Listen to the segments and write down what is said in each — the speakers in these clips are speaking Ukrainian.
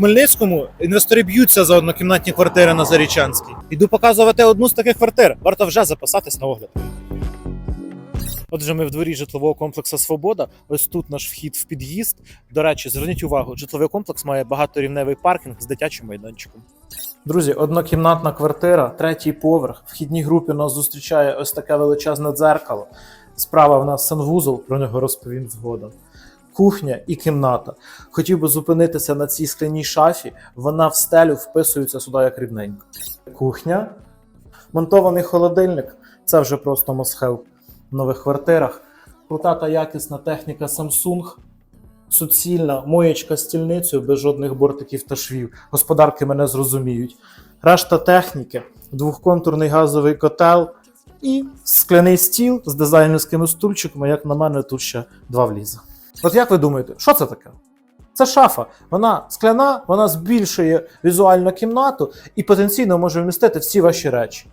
Хмельницькому інвестори б'ються за однокімнатні квартири на Зарічанській. Іду показувати одну з таких квартир. Варто вже записатись на огляд. Отже, ми в дворі житлового комплексу Свобода. Ось тут наш вхід в під'їзд. До речі, зверніть увагу, житловий комплекс має багаторівневий паркінг з дитячим майданчиком. Друзі, однокімнатна квартира, третій поверх. В вхідній групі нас зустрічає ось таке величезне дзеркало. Справа в нас санвузол, про нього розповім згодом. Кухня і кімната. Хотів би зупинитися на цій скляній шафі. Вона в стелю вписується сюди як рівненько. Кухня, монтований холодильник. Це вже просто мосхев в нових квартирах. Крута та якісна техніка Samsung. Суцільна моєчка з стільницею без жодних бортиків та швів. Господарки мене зрозуміють. Решта техніки, двохконтурний газовий котел і скляний стіл з дизайнерськими стульчиками. Як на мене, тут ще два влізе. От як ви думаєте, що це таке? Це шафа. Вона скляна, вона збільшує візуальну кімнату і потенційно може вмістити всі ваші речі.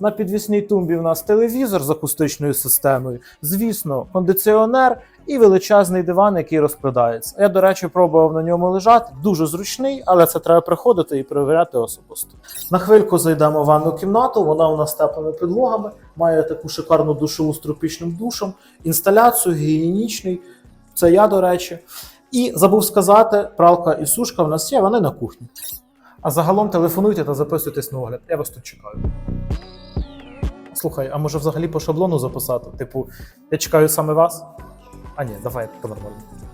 На підвісній тумбі в нас телевізор з акустичною системою, звісно, кондиціонер і величезний диван, який розкладається. Я, до речі, пробував на ньому лежати. Дуже зручний, але це треба приходити і перевіряти особисто. На хвильку зайдемо в ванну кімнату. Вона у нас теплими підлогами, має таку шикарну душову з тропічним душем, інсталяцію, гігієнічний. Це я, до речі. І забув сказати, пралка і сушка в нас є, вони на кухні. А загалом телефонуйте та записуйтесь на огляд. Я вас тут чекаю. Слухай, а може взагалі по шаблону записати? Типу, я чекаю саме вас? А ні, давай по-нормальному.